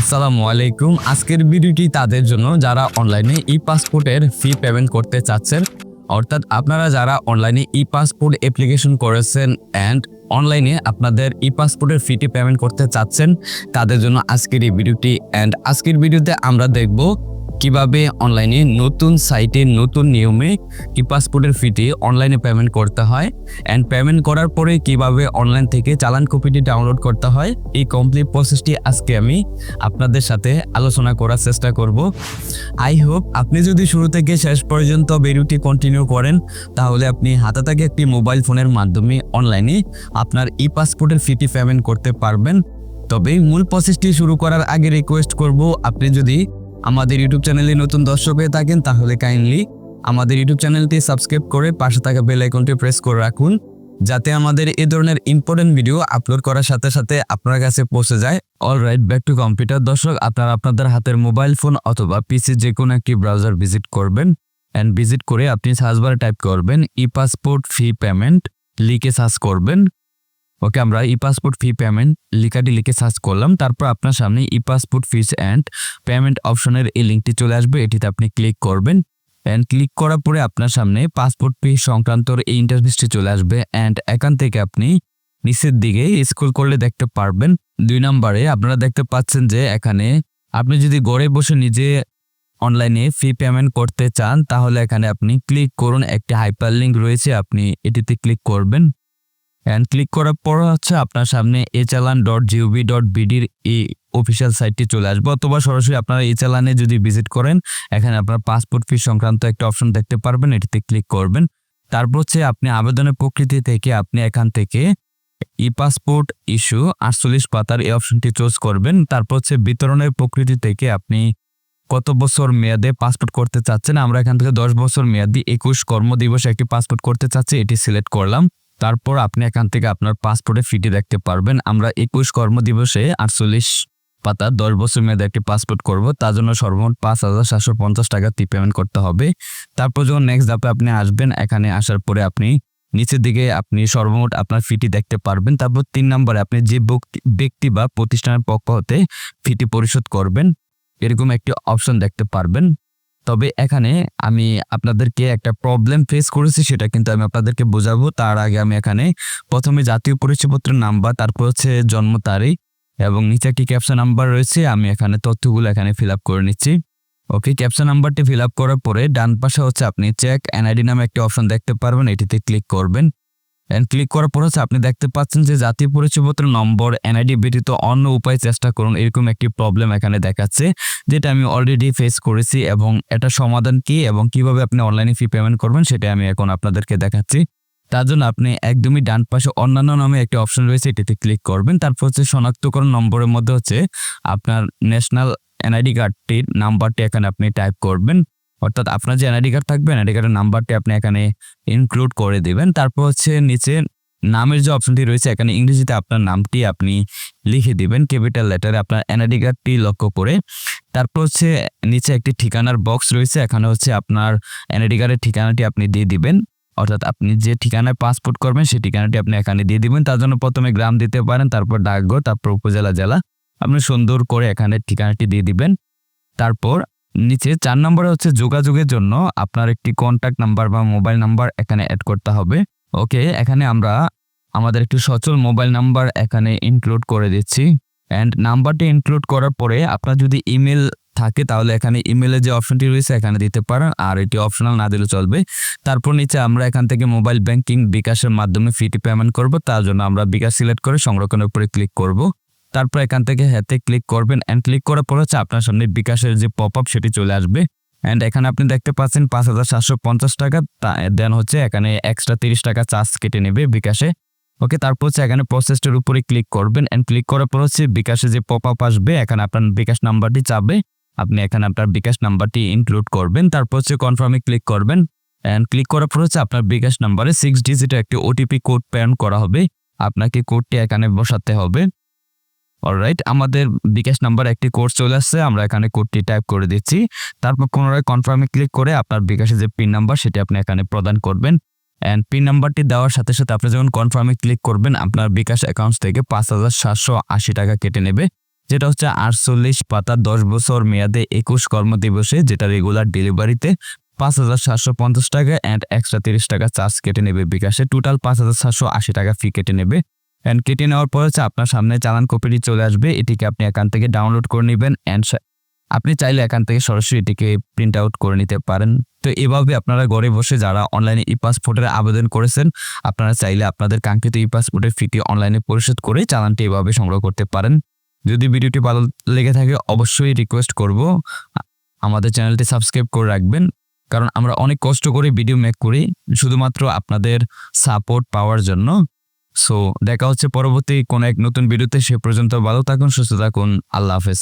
আসসালামু আলাইকুম। আজকের ভিডিওটি তাদের জন্য যারা অনলাইনে ই পাসপোর্টের ফি পেমেন্ট করতে চাচ্ছেন, অর্থাৎ আপনারা যারা অনলাইনে ই পাসপোর্ট অ্যাপ্লিকেশন করেছেন অ্যান্ড অনলাইনে আপনাদের ই পাসপোর্টের ফিটি পেমেন্ট করতে চাচ্ছেন, তাদের জন্য আজকের এই ভিডিওটি অ্যান্ড আজকের ভিডিওতে আমরা দেখব কীভাবে অনলাইনে নতুন সাইটে নতুন নিয়মে ই পাসপোর্টের ফিটি অনলাইনে পেমেন্ট করতে হয়? অ্যান্ড পেমেন্ট করার পরে কীভাবে অনলাইন থেকে চালান কপিটি ডাউনলোড করতে হয়? এই কমপ্লিট প্রসেসটি আজকে আমি আপনাদের সাথে আলোচনা করার চেষ্টা করব। আই হোপ আপনি যদি শুরু থেকে শেষ পর্যন্ত ভিডিওটি কন্টিনিউ করেন, তাহলে আপনি হাতে থাকে একটি মোবাইল ফোনের মাধ্যমে অনলাইনে আপনার ই পাসপোর্টের ফিটি পেমেন্ট করতে পারবেন। তবে মূল প্রসেসটি শুরু করার আগে রিকোয়েস্ট করব, আপনি যদি আমাদের ইউটিউব চ্যানেলে নতুন দর্শক হয়ে থাকেন, তাহলে কাইন্ডলি আমাদের ইউটিউব চ্যানেলটি সাবস্ক্রাইব করে পাশে থাকা বেল আইকনটি প্রেস করে রাখুন, যাতে আমাদের এই ধরনের ইম্পর্টেন্ট ভিডিও আপলোড করার সাথে সাথে আপনার কাছে পৌঁছে যায়। All right back to computer দর্শক, আপনারা আপনাদের হাতের মোবাইল ফোন অথবা পিসি যে কোনো একটি ব্রাউজার ভিজিট করবেন অ্যান্ড ভিজিট করে আপনি সার্চ বারে টাইপ করবেন ই পাসপোর্ট ফি পেমেন্ট লিখে সার্চ করবেন। ওকে আমরা ই পাসপোর্ট ফি পেমেন্ট লিখাটি লিখে সার্চ করলাম, তারপর আপনার সামনে e passport fees and payment অপশনের এই লিঙ্কটি চলে আসবে, এটিতে আপনি ক্লিক করবেন। অ্যান্ড ক্লিক করার পরে আপনার সামনে পাসপোর্ট ফি সংক্রান্ত এই ইন্টারভিউসটি চলে আসবে। অ্যান্ড এখান থেকে আপনি নিচের দিকে স্ক্রল করলে দেখতে পারবেন, দুই নম্বরে আপনারা দেখতে পাচ্ছেন যে এখানে আপনি যদি ঘরে বসে নিজে অনলাইনে ফি পেমেন্ট করতে চান, তাহলে এখানে আপনি ক্লিক করুন, একটি হাইপার লিঙ্ক রয়েছে, আপনি এটিতে ক্লিক করবেন। অ্যান্ড ক্লিক করার পর হচ্ছে আপনার সামনে এ চালান ডট জিওভি ডট বিডির এই অফিসিয়াল সাইটটি চলে আসবে। অথবা সরাসরি আপনারা এই চালানে যদি ভিজিট করেন, এখানে আপনার পাসপোর্ট ফি সংক্রান্ত একটা অপশন দেখতে পারবেন, এটিতে ক্লিক করবেন। তারপর হচ্ছে আপনি আবেদনের প্রকৃতি থেকে আপনি এখান থেকে ই পাসপোর্ট ইস্যু আটচল্লিশ পাতার এই অপশনটি চুজ করবেন। তারপর হচ্ছে বিতরণের প্রকৃতি থেকে আপনি কত বছর মেয়াদে পাসপোর্ট করতে চাচ্ছেন, আমরা এখান থেকে দশ বছর মেয়াদি একুশ কর্মদিবসে একটি পাসপোর্ট করতে চাচ্ছি, এটি সিলেক্ট করলাম। তারপর আপনি এখান থেকে আপনার পাসপোর্টে ফিটি দেখতে পারবেন। আমরা একুশ কর্মদিবসে আটচল্লিশ পাতা দশ বছর মেয়াদে একটি পাসপোর্ট করব। তার জন্য সর্বমোট পাঁচ হাজার সাতশো পঞ্চাশ টাকা টি পেমেন্ট করতে হবে। তারপর যখন নেক্সট ধাপে আপনি আসবেন, এখানে আসার পরে আপনি নিচের দিকে আপনি সর্বমোট আপনার ফিটি দেখতে পারবেন। তারপর তিন নম্বরে আপনি যে ব্যক্তি বা প্রতিষ্ঠানের পক্ষ হতে ফিটি পরিশোধ করবেন, এরকম একটি অপশন দেখতে পারবেন। তবে এখানে আমি আপনাদেরকে একটা প্রবলেম ফেস করেছি, সেটা কিন্তু আমি আপনাদেরকে বোঝাবো। তার আগে আমি এখানে প্রথমে জাতীয় পরিচয়পত্রের নাম্বার তারপর হচ্ছে জন্ম তারিখ এবং নিচে একটি ক্যাপশন নাম্বার রয়েছে, আমি এখানে তথ্যগুলো এখানে ফিল আপ করে নিচ্ছি। ওকে ক্যাপশন নাম্বারটি ফিল আপ করার পরে ডান পাশে হচ্ছে আপনি চেক এনআইডি নামে একটি অপশন দেখতে পারবেন, এটিতে ক্লিক করবেন। এন্ড ক্লিক করার পর হচ্ছে আপনি দেখতে পাচ্ছেন যে জাতীয় পরিচয়পত্র নম্বর এনআইডি ব্যতীত অন্য উপায় চেষ্টা করুন। এরকম একটি প্রবলেম এখানে দেখাচ্ছে, যেটা আমি অলরেডি ফেস করেছি এবং এটা সমাধান কি এবং কীভাবে আপনি অনলাইনে ফি পেমেন্ট করবেন সেটা আমি এখন আপনাদেরকে দেখাচ্ছি। তার জন্য আপনি একদমই ডান পাশে অন্যান্য নামে একটি অপশন রয়েছে, এটিতে ক্লিক করবেন। তারপর হচ্ছে শনাক্তকরণ নম্বরের মধ্যে হচ্ছে আপনার ন্যাশনাল এনআইডি কার্ডটির নাম্বারটি এখানে আপনি টাইপ করবেন। অর্থাৎ আপনার যে এনআইডি কার্ড থাকবে এনআইডি কার্ডের নাম্বারটি আপনি এখানে ইনক্লুড করে দিবেন। তারপর হচ্ছে নিচে নামের যে অপশনটি রয়েছে, এখানে ইংরেজিতে আপনার নামটি আপনি লিখে দিবেন ক্যাপিটাল লেটারে আপনার এনআইডি কার্ডটি লক্ষ্য করে। তারপর হচ্ছে নিচে একটি ঠিকানার বক্স রয়েছে, এখানে হচ্ছে আপনার এনআইডি কার্ডের ঠিকানাটি আপনি দিয়ে দিবেন। অর্থাৎ আপনি যে ঠিকানায় পাসপোর্ট করবেন, সেই ঠিকানাটি আপনি এখানে দিয়ে দিবেন। তার জন্য প্রথমে গ্রাম দিতে পারেন, তারপর ডাকঘর, তারপর উপজেলা, জেলা। আপনি সুন্দর করে এখানে ঠিকানাটি দিয়ে দিবেন। তারপর নিচে চার নম্বরে হচ্ছে যোগাযোগের জন্য আপনার একটি কন্ট্যাক্ট নাম্বার বা মোবাইল নাম্বার এখানে অ্যাড করতে হবে। ওকে এখানে আমরা আমাদের একটি সচল মোবাইল নাম্বার এখানে ইনক্লুড করে দিচ্ছি। অ্যান্ড নাম্বারটি ইনক্লুড করার পরে আপনার যদি ইমেল থাকে তাহলে এখানে ইমেলের যে অপশনটি রয়েছে এখানে দিতে পারেন। আর এটি অপশনাল না দিলে চলবে। তারপর নিচে আমরা এখান থেকে মোবাইল ব্যাংকিং বিকাশের মাধ্যমে ফিটি পেমেন্ট করব। তার জন্য আমরা বিকাশ সিলেক্ট করে সংরক্ষণের উপরে ক্লিক করব। তারপর এখান থেকে হাতে ক্লিক করবেন অ্যান্ড ক্লিক করার পর হচ্ছে আপনার সামনে বিকাশের যে পপ আপ সেটি চলে আসবে। অ্যান্ড এখানে আপনি দেখতে পাচ্ছেন পাঁচ হাজার সাতশো পঞ্চাশ টাকা দেন হচ্ছে এখানে এক্সট্রা তিরিশ টাকা চার্জ কেটে নেবে বিকাশে। ওকে তারপর হচ্ছে এখানে প্রসেসটার উপরে ক্লিক করবেন অ্যান্ড ক্লিক করার পর হচ্ছে বিকাশে যে পপ আপ আসবে, এখানে আপনার বিকাশ নাম্বারটি চাবে। আপনি এখানে আপনার বিকাশ নাম্বারটি ইনক্লুড করবেন, তারপর হচ্ছে কনফার্মে ক্লিক করবেন। অ্যান্ড ক্লিক করার পর হচ্ছে আপনার বিকাশ নাম্বারে সিক্স ডিজিটের একটি ওটিপি কোড প্রেরণ করা হবে। আপনাকে কোডটি এখানে বসাতে হবে। অলরাইট আমাদের বিকাশ নাম্বার একটি কোড চলে আসছে, আমরা এখানে কোডটি টাইপ করে দিচ্ছি। তারপর পুনরায় কনফার্মে ক্লিক করে আপনার বিকাশে যে পিন নাম্বার সেটি আপনি এখানে প্রদান করবেন। অ্যান্ড পিন নাম্বারটি দেওয়ার সাথে সাথে আপনি যখন কনফার্মে ক্লিক করবেন, আপনার বিকাশ অ্যাকাউন্ট থেকে পাঁচ হাজার সাতশো আশি টাকা কেটে নেবে। যেটা হচ্ছে আটচল্লিশ পাতা দশ বছর মেয়াদে একুশ কর্মদিবসে, যেটা রেগুলার ডেলিভারিতে পাঁচ হাজার সাতশো পঞ্চাশ টাকা অ্যান্ড এক্সট্রা তিরিশ টাকা চার্জ কেটে নেবে বিকাশে। টোটাল পাঁচ হাজার সাতশো আশি টাকা ফি কেটে নেবে। অ্যান্ড কেটে নেওয়ার পর হচ্ছে আপনার সামনে চালান কপিটি চলে আসবে। এটিকে আপনি এখান থেকে ডাউনলোড করে নেবেন অ্যান্ড আপনি চাইলে এখান থেকে সরাসরি এটিকে প্রিন্ট আউট করে নিতে পারেন। তো এভাবে আপনারা ঘরে বসে যারা অনলাইনে ই পাসপোর্টের আবেদন করেছেন, আপনারা চাইলে আপনাদের কাঙ্ক্ষিত ই পাসপোর্টের ফিটি অনলাইনে পরিশোধ করে চালানটি এভাবে সংগ্রহ করতে পারেন। যদি ভিডিওটি ভালো লেগে থাকে, অবশ্যই রিকোয়েস্ট করব। আমাদের চ্যানেলটি সাবস্ক্রাইব করে রাখবেন, কারণ আমরা অনেক কষ্ট করে ভিডিও মেক করি, শুধুমাত্র আপনাদের সাপোর্ট পাওয়ার জন্য। সো দেখা হচ্ছে পরবর্তী কোনো এক নতুন ভিডিওতে, সে পর্যন্ত ভালো থাকুন, সুস্থ থাকুন, আল্লাহ হাফেজ।